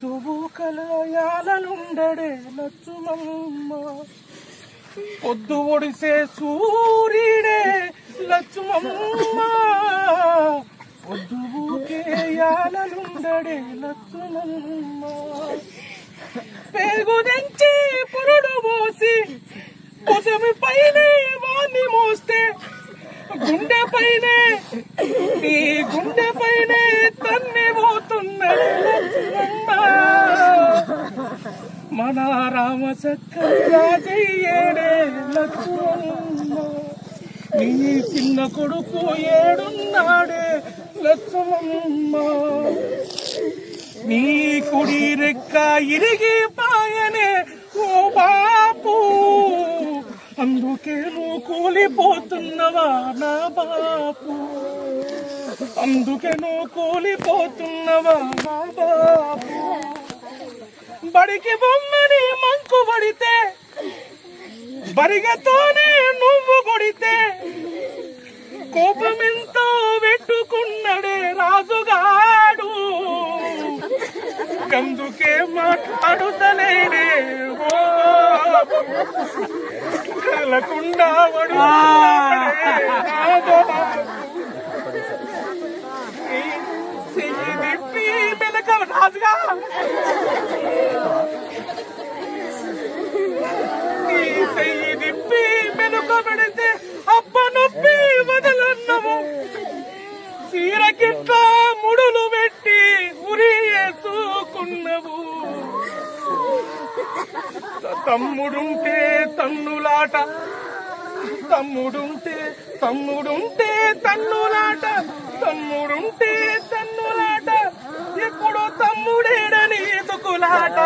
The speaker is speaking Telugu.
తువు కలయాలనుండడే లచ్చుమమ్మ. పొద్దు ఒడిసే సూర్యుడే లచ్చుమమ్మ. పొద్దు ఊకేయాలనుండడే లచ్చుమమ్మ. పేగు దంచి పురుడు పోసి పొసమి పైనే వాణ్ణి మోస్తే గుండె పైనే నీ గుండె పైనే తన్ని పోతున్నది రామ సక్కయ్యేడే లక్ష్మమ్మ నీ చిన్న కొడుకు ఏడున్నాడే? లక్ష్మమ్మ నీ కుడి రెక్క ఇరిగి పాయనే ఓ బాపు. అందుకే నువ్వు కూలిపోతున్నవా నా బాపు. అందుకే నువ్వు కూలిపోతున్నవా నా బాపు. బడికి బొమ్మని మంకు పడితే బరిగతోనే నువ్వు కొడితే కోపమెంతో పెట్టుకున్నడే రాజుగాడు. కందుకే మాట్లాడుతలేడే ఓ కలకుండా వడు మెలక రాజుగా నీ చెయ్యి నిప్పి మెనుక పెడితే అబ్బ నొప్పి వదలన్నవు చీరకిట్లా ముడులు పెట్టి ఉరి వేసుకున్నవు. తమ్ముడుంటే తన్నులాట. తమ్ముడుంటే తమ్ముడుంటే తన్నులాట. తమ్ముడుంటే తన్నులాట ఎప్పుడు తమ్ముడేడని ఎదుకులాట.